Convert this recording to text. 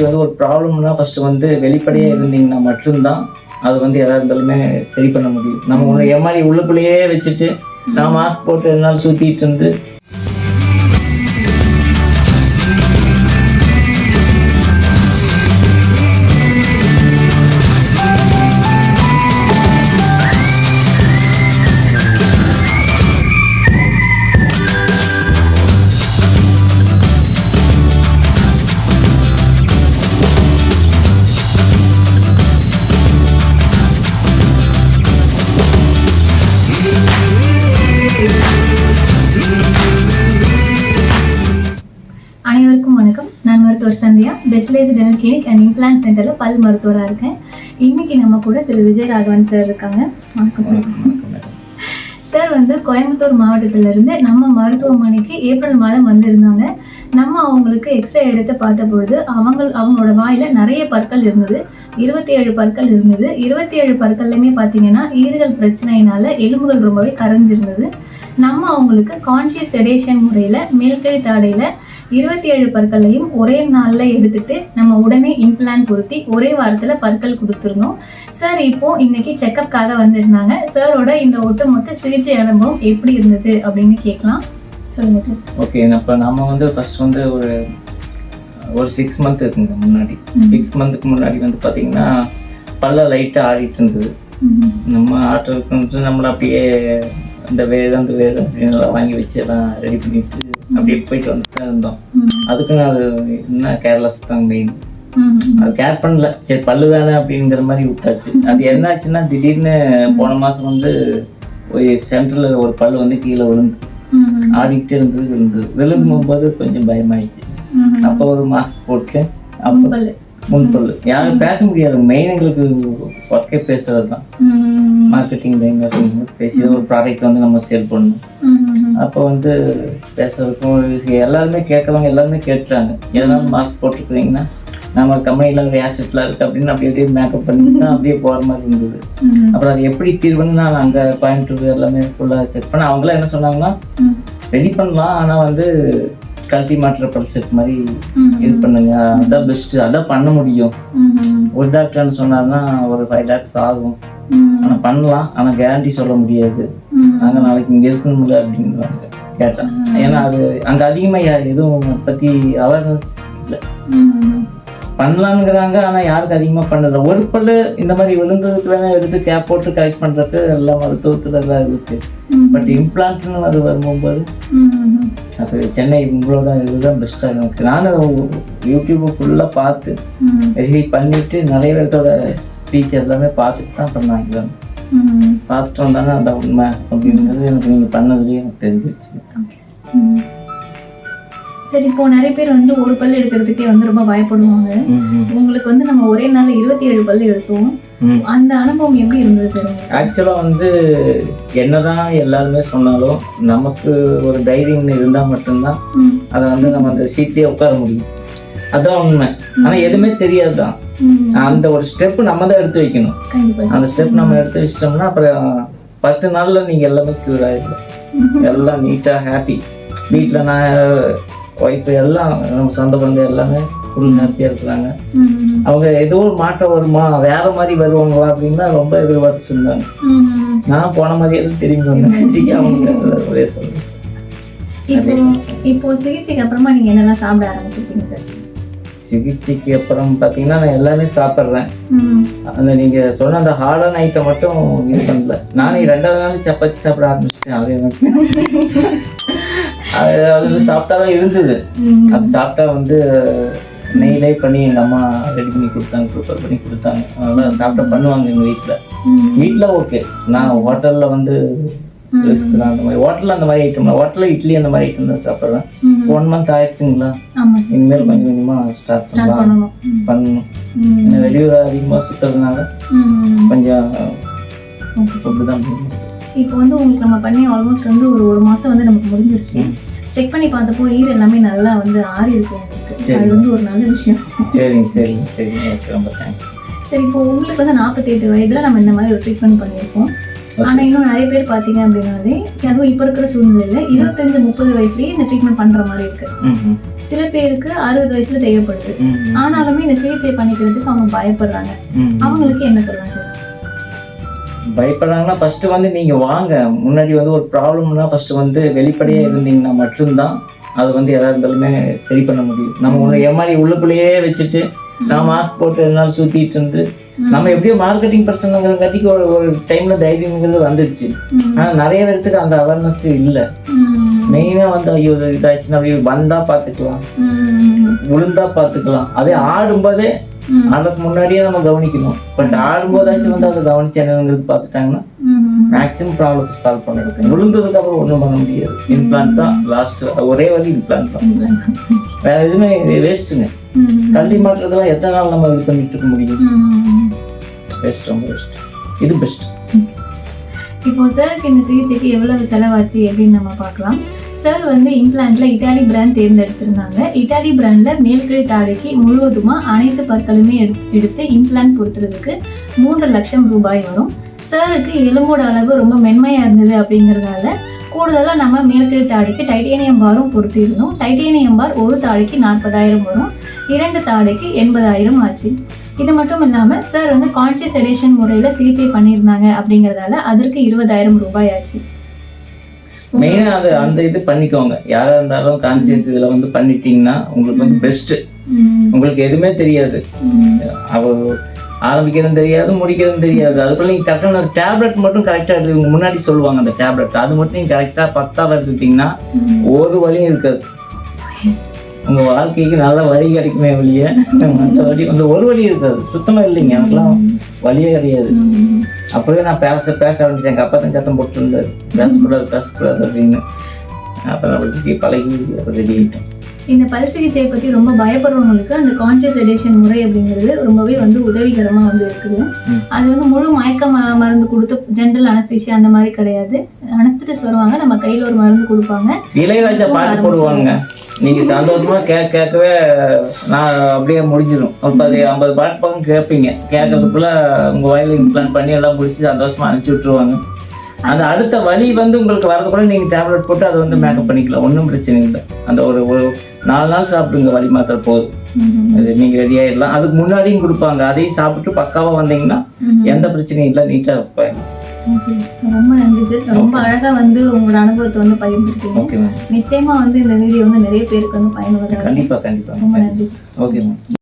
மாதிரி வந்து ஒரு ப்ராப்ளம்னா ஃபர்ஸ்ட் வந்து வெளிப்படையாக இருந்தீங்கன்னா மட்டும்தான் அது வந்து எதா இருந்தாலுமே சரி பண்ண முடியும். நம்ம ஒன்று ஏமாறி உள்ளுக்குள்ளேயே வச்சுட்டு நான் மாஸ்க் போட்டு ரெண்டு நாள் சுற்றிட்டு இருந்து மருத்துவர் சந்தியா. பெஸ்ட்லைஸ் டெனல் கிளினிக் அண்ட் இம்ப்ளான்ட் சென்டரில் பல் மருத்துவராக இருக்கேன். இன்னைக்கு நம்ம கூட திரு விஜய் ராகவன் சார் இருக்காங்க. வணக்கம் சார் சார் வந்து கோயம்புத்தூர் மாவட்டத்திலிருந்து நம்ம மருத்துவமனைக்கு ஏப்ரல் மாதம் வந்திருந்தாங்க. நம்ம அவங்களுக்கு எக்ஸ்ரே எடுத்து பார்த்த பொழுது அவங்க அவங்களோட வாயில் நிறைய பற்கள் இருந்தது. இருபத்தி ஏழு பற்கள் இருந்தது. இருபத்தி ஏழு பற்கள்லையுமே பார்த்தீங்கன்னா ஈறுகள் பிரச்சனையினால எலும்புகள் ரொம்பவே கரைஞ்சிருந்தது. நம்ம அவங்களுக்கு கான்ஷியஸ் செடேஷன் முறையில் மேல்கழி தாடையில் இருபத்தி ஏழு பற்களையும் ஒரே நாளில் எடுத்துட்டு நம்ம உடனே இம்ப்ளான்ட் பொருத்தி ஒரே வாரத்தில் பற்கள் கொடுத்துருந்தோம் சார் இப்போ இன்னைக்கு செக்கப்காக வந்திருந்தாங்க. சாரோட இந்த ஒட்டுமொத்த சிகிச்சை அனுபவம் எப்படி இருந்தது அப்படின்னு கேட்கலாம். சொல்லுங்க சார் ஓகே அப்போ நம்ம வந்து ஃபர்ஸ்ட் வந்து ஒரு ஒரு சிக்ஸ் மந்த் இருக்குங்க முன்னாடி. சிக்ஸ் மந்த்துக்கு முன்னாடி வந்து பார்த்தீங்கன்னா பல்ல லைட்டாக ஆடிட்டு இருந்தது. நம்ம ஆட்டுறதுக்கு நம்மள அப்படியே இந்த வேதம் அந்த வேதம் இதெல்லாம் வாங்கி வச்சு எல்லாம் ரெடி பண்ணிட்டு அப்படியே போயிட்டு வந்துட்டு இருந்தோம். அதுக்குன்னு அது என்ன கேர்லெஸ் தான் மெயின். அது கேர் பண்ணல சரி பல்லு தானே அப்படிங்கிற மாதிரி விட்டாச்சு அது என்னாச்சுன்னா திடீர்னு போன மாதம் வந்து ஒரு சென்டரில் ஒரு பல்லு வந்து கீழே விழுந்து. ஆடிக்கிட்டே இருந்தது விழுந்தது விழுங்கும்போது கொஞ்சம் பயமாயிடுச்சு. அப்போ ஒரு மாஸ்க் போட்டு அப்போ. முன்பல்லு யாரும் பேச முடியாது மெயின் எங்களுக்கு ஒர்க்கே பேசுறது தான். மார்க்கெட்டிங் டைம் பேசி ஒரு ப்ராடக்ட் வந்து நம்ம சேல் பண்ணணும். அப்போ வந்து பேசுறதுக்கும் எல்லாருமே கேட்கறவங்க எல்லாருமே கேட்டுறாங்க எதனால மாஸ்க் போட்டுக்கிறீங்கன்னா நம்ம கம்பெனியில் ஒரு ஆசிட்லாம் இருக்குது அப்படின்னு அப்படியே அப்படியே மேக்கப் பண்ணி தான் அப்படியே போகிற மாதிரி இருந்தது. அப்புறம் அது எப்படி தீர்வுன்னு நான் அங்கே கோயம்புத்தூர் எல்லாமே ஃபுல்லாக செக் பண்ண அவங்களாம் என்ன சொன்னாங்கன்னா. ரெடி பண்ணலாம் ஆனால் வந்து கல்ட்டி மாற்ற பல்செட் மாதிரி. இது பண்ணுங்க அதான் பெஸ்ட்டு அதான் பண்ண முடியும். ஒரு டாக்டர்னு சொன்னார்னா ஒரு ஃபைவ் லேக்ஸ் ஆகும். ஆனால் பண்ணலாம் ஆனால் கேரண்டி சொல்ல முடியாது. நாங்கள் நாளைக்கு இங்கே இருக்கணும்ல அப்படின்றாங்க கேட்டேன் ஏன்னா அது அங்கே அதிகமாக எதுவும் பற்றி அவேர்னஸ் இல்லை ம். பண்ணலாங்கிறாங்க ஆனால் யாருக்கு அதிகமாக பண்ணல ஒரு பல்லு இந்த மாதிரி விழுந்ததுக்கு வேணால் எடுத்து கேப் போட்டு கரெக்ட் பண்ணுறதுக்கு எல்லாம் மருத்துவத்தில் எல்லாம் இருக்கு. பட் இம்ப்ளான்ட்னு அது வரும்போது. அது சென்னை உங்களோட இதுதான் பெஸ்ட்டாக எனக்கு நானும் யூடியூப்பை ஃபுல்லாக பார்த்து. வெரிஃபை பண்ணிவிட்டு நிறைய பேர்த்தோட ஸ்பீச் எல்லாமே பார்த்துட்டு தான் பண்ணாங்க பார்த்துட்டு வந்தாங்க அந்த உண்மை அப்படிங்கிறது எனக்கு நீங்கள் பண்ணதுலேயே எனக்கு தெரிஞ்சிருச்சு சார். இப்போ நிறைய பேர் வந்து ஒரு பல் எடுக்கிறதுக்கே வந்து ரொம்ப பயப்படுவாங்க உங்களுக்கு வந்து நம்ம ஒரே நாள்ல இருபத்தி ஏழு பல் எடுத்தோம். அந்த அனுபவம் எப்படி இருந்தது சார்? ஆக்சுவலாக வந்து என்னதான் எல்லாருமே சொன்னாலும் நமக்கு ஒரு தைரியம் இருந்தால் மட்டும்தான். அதை வந்து நம்ம அந்த சீட்லேயே உட்கார முடியும் அதான் உண்மை ஆனால் எதுவுமே தெரியாது தான் ம். அந்த ஒரு ஸ்டெப் நம்ம தான் எடுத்து வைக்கணும். அந்த ஸ்டெப் நம்ம எடுத்து வச்சிட்டோம்னா அப்புறம் பத்து நாளில் நீங்கள் எல்லாமே க்யூர் ஆகிடும் எல்லாம் நீட்டாக ஹாப்பி வீட்டில் நான் ஒய்ஃபு எல்லாம் நம்ம சொந்த பந்தம் எல்லாமே ஃபுல் ஹாப்பியாக இருக்கிறாங்க. அவங்க ஏதோ ஒரு மாற்றம் வருமா? வேற மாதிரி வருவாங்களா அப்படின்னா ரொம்ப எதிர்பார்த்துட்டு இருந்தாங்க. நான் போன மாதிரியே தான் திரும்பி வந்தேன். அவங்க ஒரே சொல்லுங்க இப்போ இப்போ சிகிச்சைக்கு அப்புறமா நீங்க என்னெல்லாம் சாப்பிட ஆரம்பிச்சிருக்கீங்க சார் சிகிச்சைக்கு அப்புறம் பார்த்தீங்கன்னா நான் எல்லாமே சாப்பிட்றேன். அந்த நீங்கள் சொன்ன அந்த ஹார்டான ஐட்டம் மட்டும் இது பண்ணல. நானே ரெண்டாவது நாள் சப்பாத்தி சாப்பிட ஆரம்பிச்சிட்டேன். அது அது அது சாப்பிட்டா தான் இருந்தது. அது சாப்பிட்டா வந்து நெய்லே பண்ணி எங்கள் அம்மா ரெடி பண்ணி கொடுத்தாங்க ப்ரிப்பேர் பண்ணி கொடுத்தாங்க. அதெல்லாம் சாப்பிட்டா பண்ணுவாங்க எங்கள் வீட்டில். வீட்டில் ஓகே நான் ஹோட்டலில் வந்து ம். ரெஸ்ட்லாம் அந்த மாதிரி ஹோட்டலில் அந்த மாதிரி ஐட்டம் ஹோட்டலில் இட்லி அந்த மாதிரி ஐட்டம் தான் சாப்பிட்றேன். ஒன் மந்த் ஆயிடுச்சுங்களா சார் இனிமேல் கொஞ்சம் கொஞ்சமாக ஸ்டார்ட் பண்ணலாம் பண்ணணும். ஏன்னா வெளியூர் அதிகமாக சுற்றுறதுனால. கொஞ்சம் சார். ஃபுட்டு தான். இப்போ வந்து உங்களுக்கு நம்ம பண்ணி ஆல்மோஸ்ட் வந்து ஒரு ஒரு மாசம் வந்து நமக்கு முடிஞ்சிருச்சு. செக் பண்ணி பார்த்தப்போ ஈர் எல்லாமே நல்லா வந்து ஆறி இருக்கு உங்களுக்கு சரி. அது வந்து ஒரு நல்ல விஷயம் சரிங்க சரிங்க சரிங்க ஓகே ரொம்ப தேங்க்ஸ் சரி இப்போ உங்களுக்கு வந்து நாற்பத்தி எட்டு வயதுல நம்ம இந்த மாதிரி ஒரு ட்ரீட்மெண்ட் பண்ணியிருக்கோம் ஆனா இன்னும் நிறைய பேர் பாத்தீங்க அப்படின்னாலே அதுவும் இப்ப இருக்கிற சூழ்நிலையில இருபத்தஞ்சு முப்பது வயசுலயே இந்த ட்ரீட்மெண்ட் பண்ற மாதிரி இருக்கு. சில பேருக்கு அறுபது வயசுல தேவைப்படுது. ஆனாலுமே இந்த சிகிச்சை பண்ணிக்கிறதுக்கு அவங்க பயப்படுறாங்க. அவங்களுக்கு என்ன சொல்லலாம் சார்? பயப்படுறாங்கன்னா ஃபர்ஸ்ட் வந்து நீங்க வாங்க. முன்னாடி வந்து ஒரு ப்ராப்ளம்னா ஃபர்ஸ்ட் வந்து வெளிப்படையா இருந்தீங்கன்னா மட்டும்தான் அது வந்து எதா இருந்தாலுமே சரி பண்ண முடியும். நம்ம உள்ள ஏமாறி உள்ளுக்குள்ளேயே வச்சுட்டு நான் மாஸ்க் போட்டு ரெண்டு நாள் சுத்திட்டு இருந்து நம்ம எப்படியோ மார்க்கெட்டிங் பர்சனுங்கிறங்காட்டிக்கு ஒரு ஒரு டைம்ல தைரியங்கிறது வந்துருச்சு. ம். ஆனா நிறைய பேருக்கு அந்த அவேர்னஸ் இல்லை. மெயினா வந்து ஐயோ இது இதாச்சுன்னா அப்படி வந்தா பாத்துக்கலாம். விழுந்தா பாத்துக்கலாம். அதே ஆடும்போதே ம். அதுக்கு முன்னாடியே நம்ம கவனிக்கணும். பட் ஆடும்போதாச்சும் வந்து அதை கவனிச்சு என்னங்கிறது பார்த்துட்டாங்கன்னா. மேக்ஸிமம் ப்ராப்ளத்தை சால்வ் பண்ணிருக்கேன் விழுந்ததுக்கு அப்புறம் ஒன்றும் பண்ண முடியாது. இம்ப்ளான்ட் தான் லாஸ்ட் ஒரே வழி இம்ப்ளான்ட் தான். வேற எதுவுமே வேஸ்ட்டுங்க. கல்வி மாற்றத்தெல்லாம் எத்தனை நாள் நம்ம இது பண்ணிட்டு இருக்க முடியும். பெஸ்ட் ரொம்ப பெஸ்ட் இது பெஸ்ட் இப்போ சாருக்கு இந்த சிகிச்சைக்கு எவ்வளவு செலவாச்சு அப்படின்னு நம்ம பார்க்கலாம். சார் வந்து இம்ப்ளான்ட்ல இட்டாலி பிராண்ட் தேர்ந்தெடுத்திருந்தாங்க. இட்டாலி பிராண்ட்ல மேல்கிழி தாடைக்கு முழுவதுமா அனைத்து பற்களுமே எடுத்- எடுத்து இம்ப்ளான்ட் பொறுத்துறதுக்கு மூன்று லட்சம் ரூபாய் வரும். சாருக்கு எலும்போட அளவு ரொம்ப மென்மையாக இருந்தது அப்படிங்கிறதால கூடுதலாக நம்ம மேல்கிழி தாடைக்கு டைட்டேனியம் பாரும் பொருத்திருந்தோம் டைட்டேனியம் பார் ஒரு தாடைக்கு நாற்பதாயிரம் வரும். இரண்டு தாடைக்கு எண்பதாயிரம் ஆச்சு. இது மட்டும் இல்லாம சார் வந்து கான்சியஸ் எடேஷன் முறையில சிகிச்சை பண்ணியிருந்தாங்க அப்படிங்கறதால அதற்கு இருபதாயிரம் ரூபாய் ஆச்சு மெயினாக அது அந்த இது பண்ணிக்கோங்க. யாராக இருந்தாலும் கான்சியஸ் இதில் வந்து பண்ணிட்டீங்கன்னா உங்களுக்கு வந்து பெஸ்ட்டு உங்களுக்கு எதுவுமே தெரியாது. அவ ஆரம்பிக்கிறதும் தெரியாது முடிக்கிறதும் தெரியாது. அதுக்குள்ள நீங்கள் கரெக்டாக டேப்லெட் மட்டும் கரெக்டாக எடுத்து முன்னாடி சொல்லுவாங்க அந்த டேப்லெட் அது மட்டும் நீங்கள் கரெக்டாக பத்தாவது எடுத்துக்கிட்டிங்கன்னா. ஒரு வழியும் இருக்காது. உங்கள் வாழ்க்கைக்கு நல்ல வழி கிடைக்குமே வழிய மற்ற வழி அந்த ஒரு வழி இருக்காது. சுத்தமாக இல்லைங்க. எனக்குலாம் வழியே கிடையாது. அப்போவே நான் பேச பேச ஆரம்பிச்சிட்டேன். எங்கள் அப்பா தான் சத்தம் போட்டுருந்தாரு. பேசக்கூடாது பேசக்கூடாது அப்படின்னு. அப்புறம் அப்படி பழகி அப்புறம் ரெடி ஆகிட்டேன் இந்த பல் சிகிச்சையை பத்தி ரொம்ப பயப்படுறவங்களுக்கு அந்த கான்சியஸ் எடேஷன் முறை அப்படிங்கிறது ரொம்பவே வந்து உதவிகரமா வந்து இருக்குது. அது வந்து முழு மயக்க மருந்து கொடுத்து ஜென்ரல் அனஸ்தீசியா அந்த மாதிரி கிடையாது. அனஸ்திஸ் வருவாங்க நம்ம கையில ஒரு மருந்து கொடுப்பாங்க. இளையராஜா பாட்டு போடுவாங்க. நீங்க சந்தோஷமா கேட்க கேட்கவே நான் அப்படியே முடிஞ்சிடும் ஒரு பதி ஐம்பது பாட்டு பக்கம் கேட்பீங்க கேட்கறதுக்குள்ள உங்க வாயில இம்ப்ளான் பண்ணி எல்லாம் முடிச்சு சந்தோஷமா அனுப்பிச்சி விட்டுருவாங்க. அந்த அடுத்த வழி வந்து உங்களுக்கு வரதுக்குள்ள நீங்க டேப்லெட் போட்டு அதை வந்து மேக்கப் பண்ணிக்கலாம். ஒன்றும் பிரச்சனை இல்லை. அந்த ஒரு ஒரு நாலு நாள் சாப்பிடுங்க வலி மாத்திரை போதும். அது நீங்க ரெடி ஆயிடலாம். அதுக்கு முன்னாடியும் கொடுப்பாங்க. அதையும் சாப்பிட்டு பக்காவா வந்தீங்கன்னா. எந்த பிரச்சனையும் இல்லை நீட்டா இருப்பேன். Okay. ரொம்ப நன்றி சார் ரொம்ப அழகா வந்து உங்களோட அனுபவத்தை வந்து பகிர்ந்துருக்கீங்க நிச்சயமா வந்து இந்த வீடியோ வந்து நிறைய பேருக்கு வந்து பயனுள்ளதா இருக்கும். கண்டிப்பா. கண்டிப்பா. ரொம்ப நன்றி ஓகே மேம்